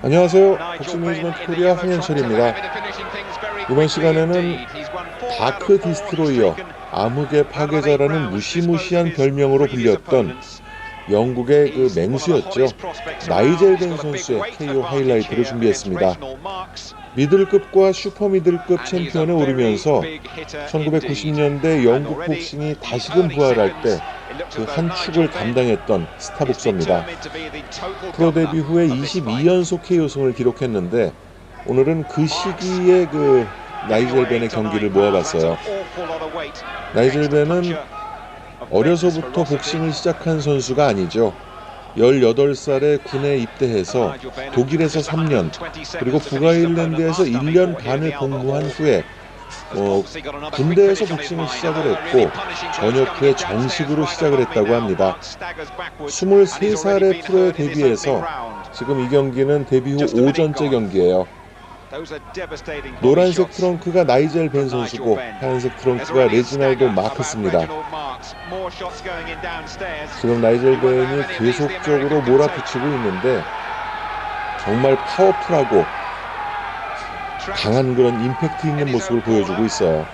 안녕하세요. 복싱 매니지먼트 코리아 황현철입니다. 이번 시간에는 다크 디스트로이어, 암흑의 파괴자라는 무시무시한 별명으로 불렸던 영국의 그 맹수였죠. 나이젤 벤 선수의 KO 하이라이트를 준비했습니다. 미들급과 슈퍼 미들급 챔피언에 오르면서 1990년대 영국 복싱이 다시금 부활할 때 그 한 축을 담당했던 스타 복서입니다. 프로 데뷔 후에 22연속 KO승을 기록했는데 오늘은 그 시기에 그 나이젤 벤의 경기를 모아봤어요. 나이젤 벤은 어려서부터 복싱을 시작한 선수가 아니죠. 18살에 군에 입대해서 독일에서 3년 그리고 북아일랜드에서 1년 반을 공부한 후에 어, 군대에서 복싱을 시작을 했고 전역 후에 정식으로 시작을 했다고 합니다. 23살에 프로에 데뷔해서 지금 이 경기는 데뷔 후 5전째 경기예요. 노란색 트렁크가 나이젤 벤 선수고 하얀색 트렁크가 레지날도 마크스입니다. 지금 나이젤 벤이 계속적으로 몰아붙이고 있는데 정말 파워풀하고 강한 그런 임팩트 있는 모습을 보여주고 있어요.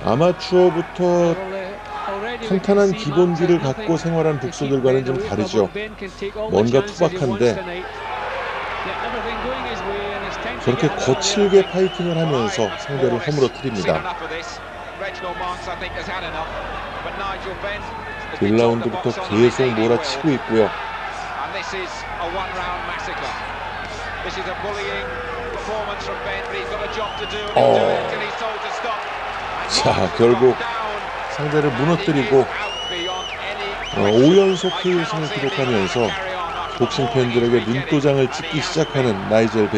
아마추어부터 탄탄한 기본기를 갖고 생활한 북소들과는 좀 다르죠. 뭔가 투박한데 저렇게 거칠게 파이팅을 하면서 상대를 허물어뜨립니다. 1라운드부터 계속 몰아치고 있고요. And 자, 결국. 상대를 무너뜨리고 out beyond any 어, question. 5연속 I KO승을 기록하면서 복싱 팬들에게 눈도장을. 찍기 시작하는. 나이젤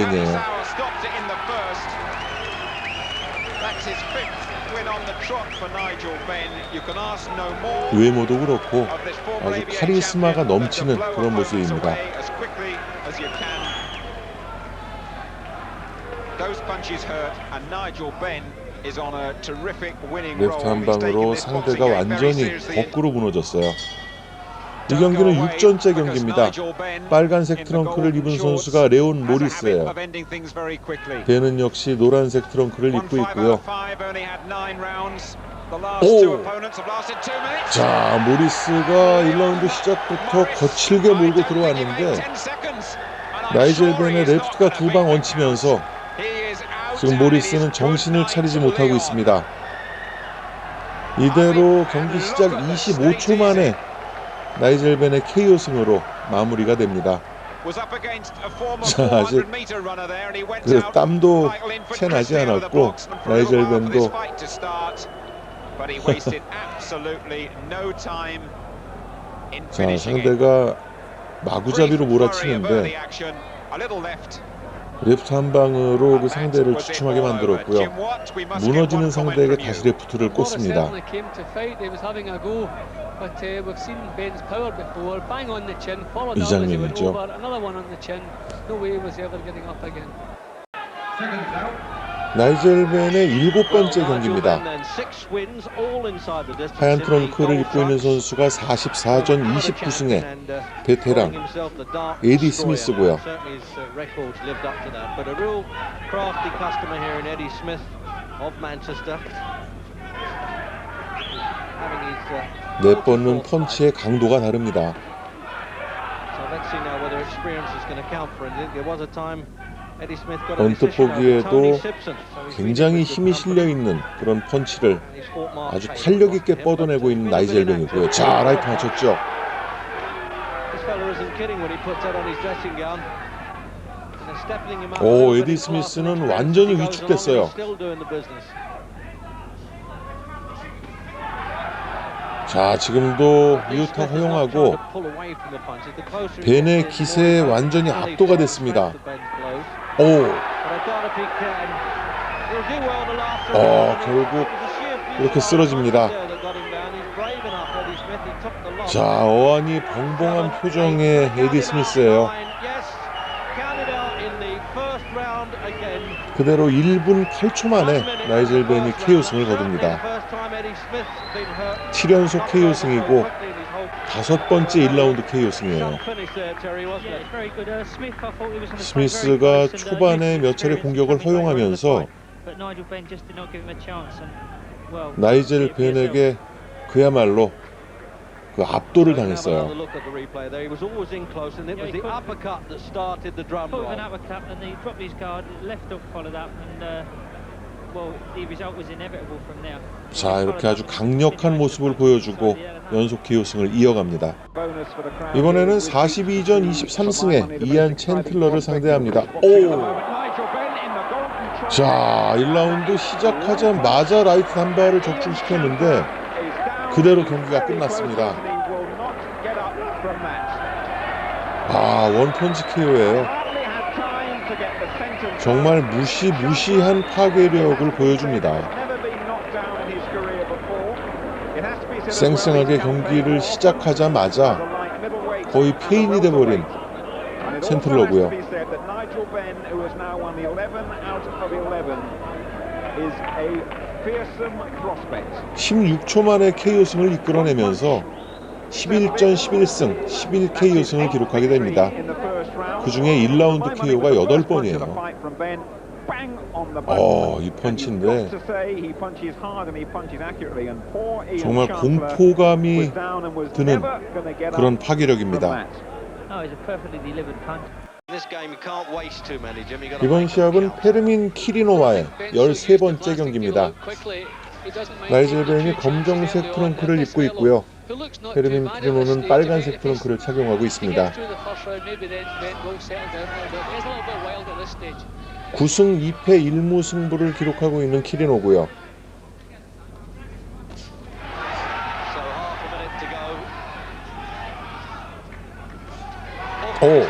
more. 외모도 그렇고 아주 카리스마가 넘치는 그런 모습입니다. 레프트 한 방으로 상대가 완전히. 거꾸로 무너졌어요. 이 경기는 go away, 6전째 because 경기입니다. 빨간색 트렁크를 입은 선수가 레온 모리스예요. 벤은 역시 노란색 트렁크를 입고 있고요. 오! 자, 모리스가 1라운드 시작부터 거칠게 몰고 들어왔는데 나이젤 벤의 레프트가 두 방 얹히면서 지금 모리스는 정신을 차리지 못하고 있습니다. 이대로 경기 시작 25초 만에 나이젤 벤의 KO 승으로 마무리가 됩니다. 자, 아직 그 땀도 채 나지 않았고 나이젤 벤도 자, 상대가 마구잡이로 몰아치는데 레프트 한 방으로 그 상대를 주춤하게 만들었고요. 무너지는 상대에게 다시 레프트를 꽂습니다. 이 장면이죠. 나이젤 벤의 일곱 번째 경기입니다. 하얀 트렁크를 입고 있는 선수가 44전 29승의 베테랑 에디 스미스고요. 내뻗는 펀치의 강도가 다릅니다. 언뜻 보기에도 굉장히 힘이 실려 있는 그런 펀치를 아주 탄력 있게 뻗어내고 있는 나이젤 벤이고요. 자, 라이트 맞췄죠. 오, 에디 스미스는 완전히 위축됐어요. 자, 지금도 유타 허용하고 벤의 기세에 완전히 압도가 됐습니다. 오, 어, 결국 이렇게 쓰러집니다. 자, 어안이 벙벙한 표정의 에디 스미스예요. 그대로 1분 8초 만에 나이젤 벤이 KO 승을 거둡니다. 7연속 KO 승이고 다섯 번째 1라운드 KO 승이에요. 스미스가 초반에 몇 차례 공격을 허용하면서 나이젤 벤에게 그야말로 그 압도를 당했어요. 자 이렇게 아주 강력한 모습을 보여주고 연속 KO승을 이어갑니다. 이번에는 42전 23승에 이안 챈틀러를 상대합니다. 오! 자 1라운드 시작하자마자 라이트 한 발을 적중시켰는데 그대로 경기가 끝났습니다. 아 원펀치 KO예요. 정말 무시무시한 파괴력을 보여줍니다. 쌩쌩하게 경기를 시작하자마자 거의 페인이 돼버린 챈틀러고요. 16초 만에 KO승을 이끌어내면서 11전 11승, 11KO승을 기록하게 됩니다. 그 중에 1라운드 KO가 8번이에요. 어, 이 펀치인데 정말 공포감이 드는 그런 파괴력입니다. 이번 시합은 페르민 키리노와의 13번째 경기입니다. 나이젤 벤이 검정색 트렁크를 입고 있고요. 페르민 키리노는 빨간색 트렁크를 착용하고 있습니다. 9승 2패 1무 승부를 기록하고 있는 키리노고요. 오.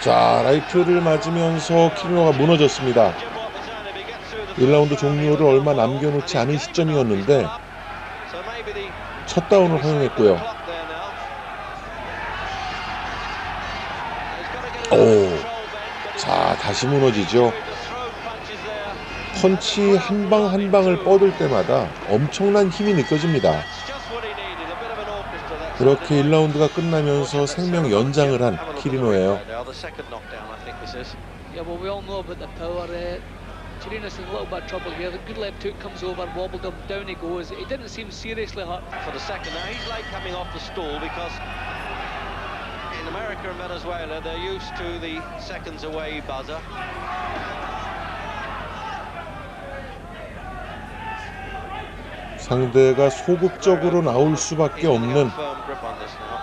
자, 라이트를 맞으면서 키리노가 무너졌습니다. 1라운드 종료를 얼마 남겨놓지 않은 시점이었는데 첫 다운을 허용했고요. 오. 자, 다시 무너지죠. 펀치 한 방 한 방을 뻗을 때마다 엄청난 힘이 느껴집니다. 그렇게 1라운드가 끝나면서 생명 연장을 한 키리노예요. Uh, Chirinos in a little bit of trouble here. The good left hook comes over, wobbled him, down he goes. He didn't seem seriously hurt. for the second. Now he's late coming off the stool because in America and Venezuela they're used to the seconds away buzzer. 상대가 소극적으로 나올 수밖에 없는 got a firm grip on this now.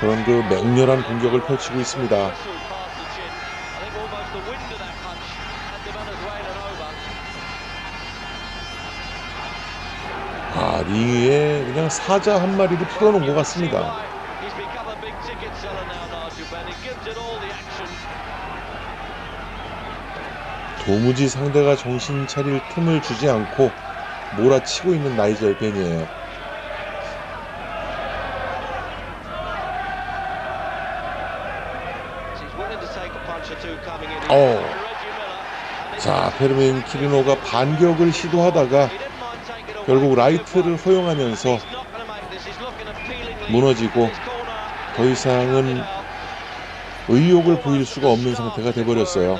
그런 그 맹렬한 공격을 펼치고 있습니다. Whistle past the chin. I think almost the wind of that punch had the Venezuelan over. 아, 링 위에 그냥 사자 한 마리를 풀어놓은 것 같습니다. 도무지 상대가 정신 차릴 틈을 주지 않고 몰아치고 있는 나이젤 벤이에요. He's 자, 페르민 키리노가 반격을 시도하다가. 결국 라이트를 허용하면서 무너지고. 더 이상은 의욕을 보일 수가 없는 상태가 돼버렸어요.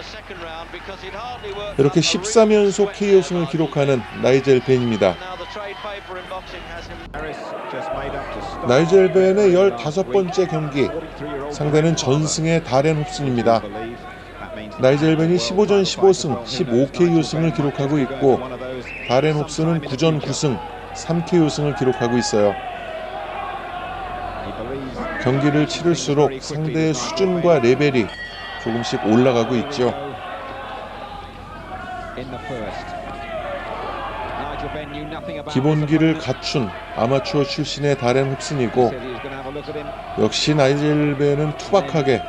이렇게 13연속 KO승을 기록하는 나이젤 벤입니다. 나이젤 벤의 15번째 경기 상대는 전승의 다렌 홉슨입니다. 나이젤 벤이 15전 15승 15KO승을 기록하고 있고 다렌 홉슨은 9전 9승 3KO승을 기록하고 있어요. 경기를 치를수록 상대의 수준과 레벨이 조금씩 올라가고 있죠. 기본기를 갖춘 아마추어 출신의 다렌 홉슨이고 역시 나이젤 벤은 투박하게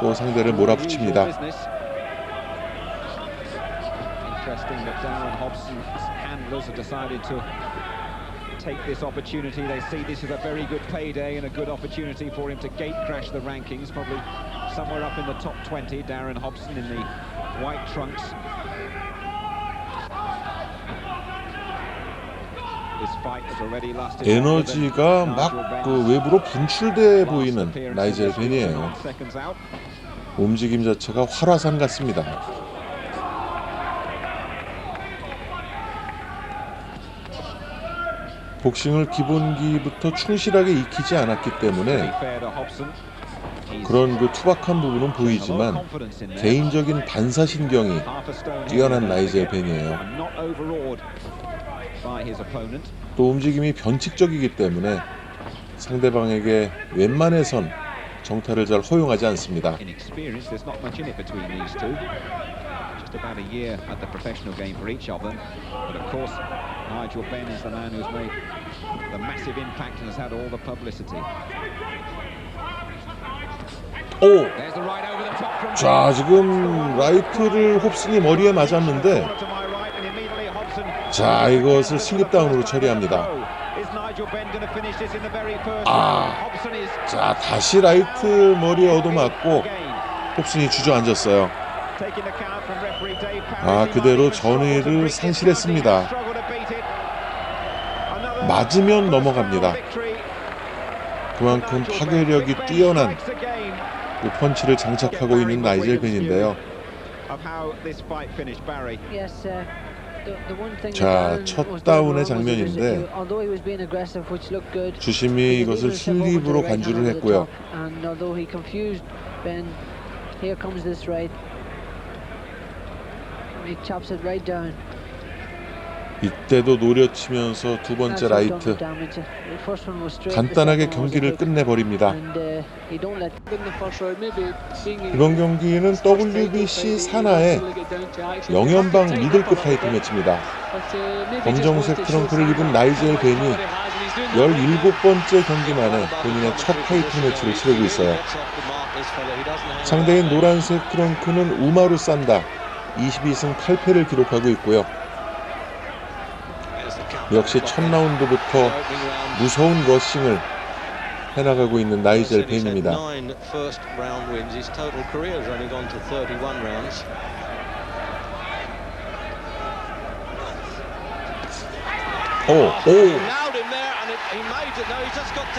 또 상대를 몰아붙입니다. Interesting that Darren Hobson's handlers have decided to take this opportunity. They see this as a very good payday and a good opportunity for him to gate crash the rankings, probably somewhere up in the top 20. Darren Hobson in the white trunks. This fight has already lasted longer than 에너지가 막 그 외부로 분출돼 보이는 나이젤 벤이에요. 움직임 자체가 활화산 같습니다. 복싱을 기본기부터 충실하게 익히지 않았기 때문에 그런 그 투박한 부분은 보이지만. 개인적인 반사신경이 뛰어난 Benfica, 벤이에요. 또 움직임이 변칙적이기 때문에 상대방에게 웬만해선 정타를 잘 허용하지 않습니다. Just about a year at the professional game for each of them. But of course, Nigel Benn is the man who's made the massive impact and has had all the publicity. 오! 자, 지금 라이트를 홉슨이 머리에 맞았는데 자, 이것을 슬립다운으로 처리합니다. 아. 자, 다시 라이트 머리에 얻어맞고 홉슨이 주저앉았어요. 아, 그대로 this, 상실했습니다. 맞으면 넘어갑니다. 그만큼. 파괴력이 뛰어난. 그 펀치를 장착하고 있는 나이젤 벤인데요. Uh, 자, 첫 다운의 장면인데 주심이 이것을 슬립으로 간주를 했고요. He chops it right down. 이때도 노려치면서 두 번째 라이트 간단하게 경기를. 끝내버립니다. Uh, 이번 경기는 WBC 산하의 영연방 미들급 타이틀 매치입니다. 검정색 트렁크를 입은 나이젤 벤이 17번째 경기 만에 본인의 첫 타이틀 매치를 치르고 있어요. 상대인 노란색 트렁크는 우마루 산다 22승 8패를 기록하고 있고요. 역시 첫 라운드부터 무서운 러싱을 해나가고 있는 나이젤 벤입니다. Nine first round wins. His total career has only gone to 31 rounds. 오, 오.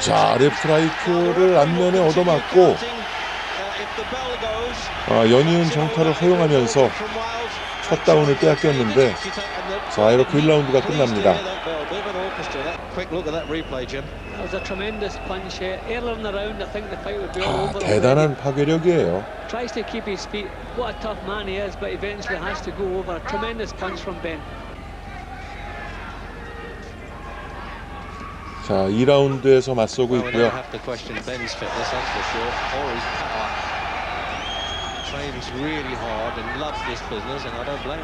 자, 레프트 라이트를 앞면에 얻어맞고 아, 연이은 정타를 허용하면서 첫 다운을 빼앗겼는데 자, 이렇게 1라운드가 끝납니다. Uh, 아. 대단한 파괴력이에요. 자, 2라운드에서 맞서고 있고요.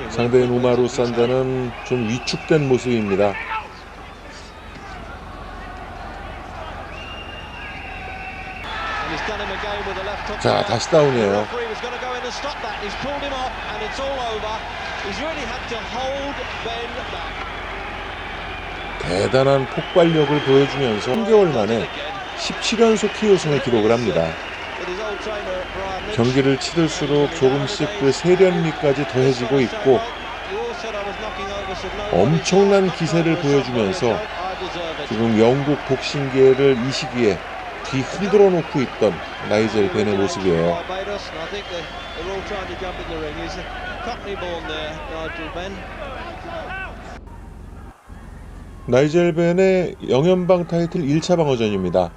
상대인 우마루 산다는 좀 위축된 모습입니다. 자. 다시 다운이에요. 대단한 폭발력을 보여주면서 3개월 만에 17연속 KO승을 기록을 합니다. 경기를 치를수록 조금씩 그 세련미까지 더해지고 있고 엄청난 기세를 보여주면서 지금 영국 복싱계를 이 시기에 뒤 흔들어 놓고 있던 나이젤 벤의 모습이에요. 나이젤 벤의 영연방 타이틀 1차 방어전입니다.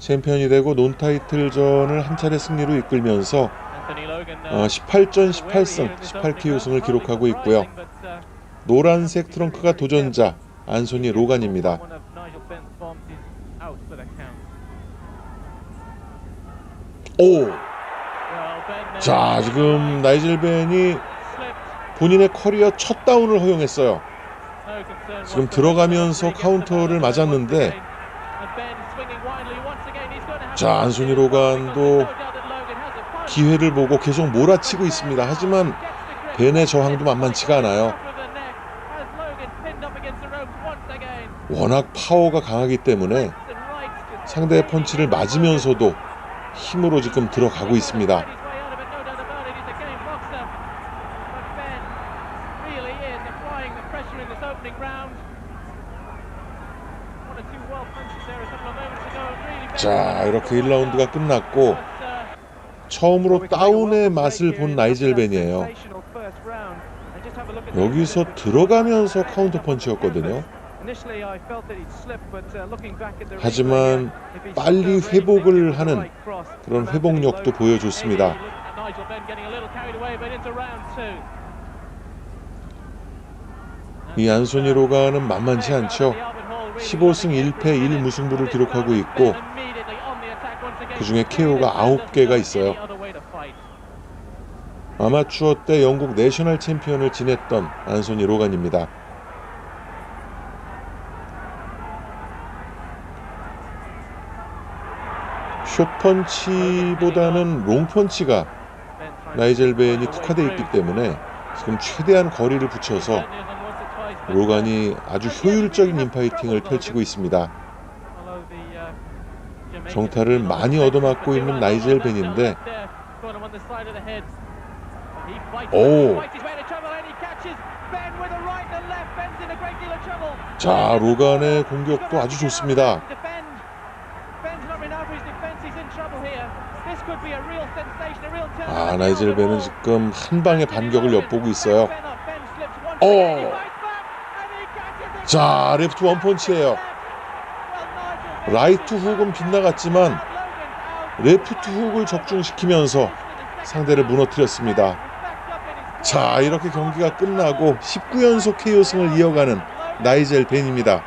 챔피언이 되고 논 타이틀전을 한 차례 승리로 이끌면서 어, 18전 18승 18KO승을 기록하고 있고요. 노란색 트렁크가 도전자 안소니 로간입니다. 오! 자, 지금 나이젤 벤이 본인의 커리어 첫 다운을 허용했어요. 지금 들어가면서 카운터를 맞았는데 자, 안소니 로간도 기회를 보고 계속 몰아치고 있습니다. 하지만 벤의 저항도 만만치가 않아요. 워낙 파워가 강하기 때문에 상대의 펀치를 맞으면서도 힘으로 지금 들어가고 있습니다. 자 이렇게 1라운드가 끝났고 처음으로 다운의 맛을 본 나이젤 벤이에요. 여기서 들어가면서 카운터 펀치였거든요. 하지만 빨리 회복을 하는 그런 회복력도 보여줬습니다. 이 안소니 로가는 만만치 않죠. 15승 1패 1무승부를 기록하고 있고 그 중에 KO가 9개가 있어요. 아마추어 때 영국 내셔널 챔피언을 지냈던 안소니 로간입니다. 숏펀치보다는 롱펀치가 나이젤 벤이 특화되어 있기 때문에 지금 최대한 거리를 붙여서 로간이 아주 효율적인 인파이팅을 펼치고 있습니다. 정타를 많이 얻어맞고 있는 나이젤 벤인데 오. 자 로간의 공격도 아주 좋습니다. 아 나이젤 벤은 지금 한 방의 반격을 엿보고 있어요. 오. 자 레프트 원펀치예요. 라이트 훅은 빗나갔지만 레프트 훅을 적중시키면서 상대를 무너뜨렸습니다. 자 이렇게 경기가 끝나고 19연속 KO승을 이어가는 나이젤 벤입니다.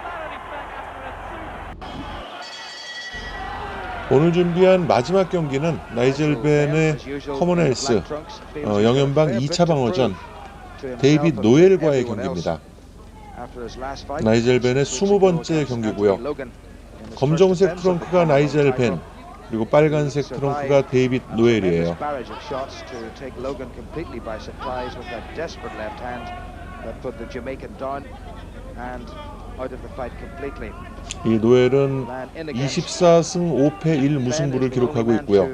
오늘 준비한 마지막 경기는 나이젤 벤의 커먼헬스 어, 영연방 2차 방어전 데이빗 노엘과의 경기입니다. 나이젤 벤의 20번째 경기고요. 검정색 트렁크가 나이젤 벤 그리고 빨간색 트렁크가 데이빗 노엘이에요. 이 노엘은 24승 5패 1무승부를 기록하고 있고요.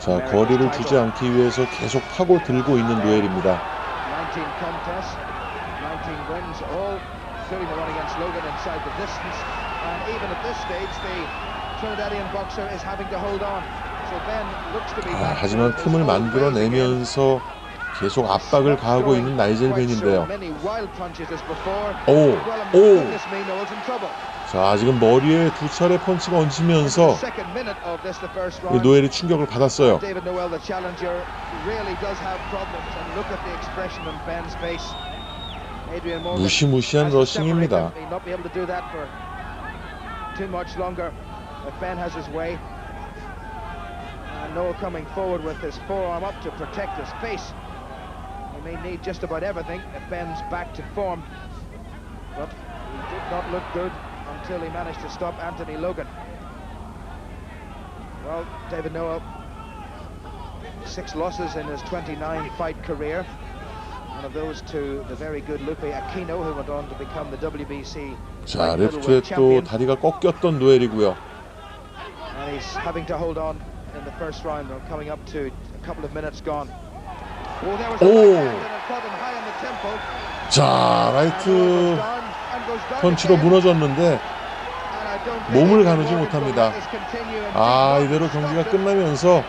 자 거리를 주지 않기 위해서 계속 파고 들고 있는 노엘입니다. 19 contests, 19 wins, all including the one against Logan inside the distance. And even at this stage, the Trinidadian boxer is having to hold on. So Ben looks to be 아. 하지만 틈을 만들어내면서 계속 압박을 가하고 있는 나이젤 벤인데요. 오, 오. 자 지금 머리에 두 차례 펀치가 얹히면서. 노엘이 충격을 받았어요. 무시무시한 러싱입니다. may need just about everything if Ben's back to form. But he did not look good until he managed to stop Anthony Logan. Well, David Noel, six losses in his 29 fight career. One of those to the very good Lupe Aquino, who went on to become the WBC 자 light 레프트에 middleweight 또 champion. 다리가 꺾였던 노엘이고요. And he's having to hold on in the first round. We're coming up to a couple of minutes gone. Oh, there was a Oh. right hand and it caught him high on the temple. 자 And 라이트 펀치로. 무너졌는데 몸을 가누지 못합니다. 아 이대로 경기가. 끝나면서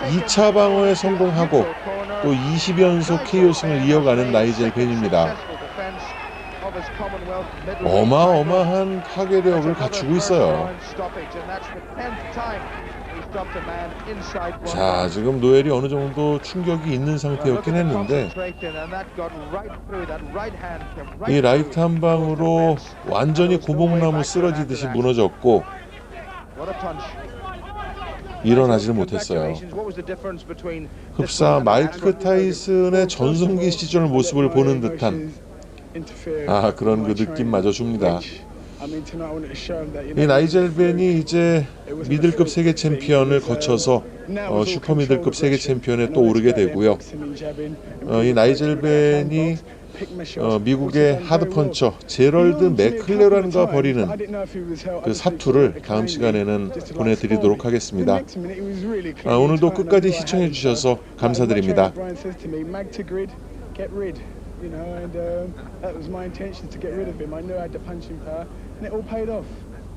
He's 2차 방어에 성공하고. 또 20연속 KO승을 이어가는 나이젤 벤입니다. 어마어마한 파괴력을 갖추고 있어요. 자 지금 노엘이 어느 정도 충격이 있는 상태였긴 했는데 이 라이트 한 방으로 완전히 고목나무 쓰러지듯이 무너졌고 일어나지를 못했어요. 흡사 마이크 타이슨의 전성기 시절 모습을 보는 듯한 아 그런 그 느낌마저 줍니다. 이 나이젤 벤이 이제 미들급 세계 챔피언을 거쳐서 어, 슈퍼 미들급 세계 챔피언에 또 오르게 되고요. 어, 이 나이젤 벤이 어, 미국의 하드 펀처 제럴드 맥클레란과 벌이는 그 사투를 다음 시간에는 보내드리도록 하겠습니다. 아, 오늘도 끝까지 시청해 주셔서 감사드립니다. you know, and um, that was my intention to get rid of him. I knew I had the punching power, and it all paid off.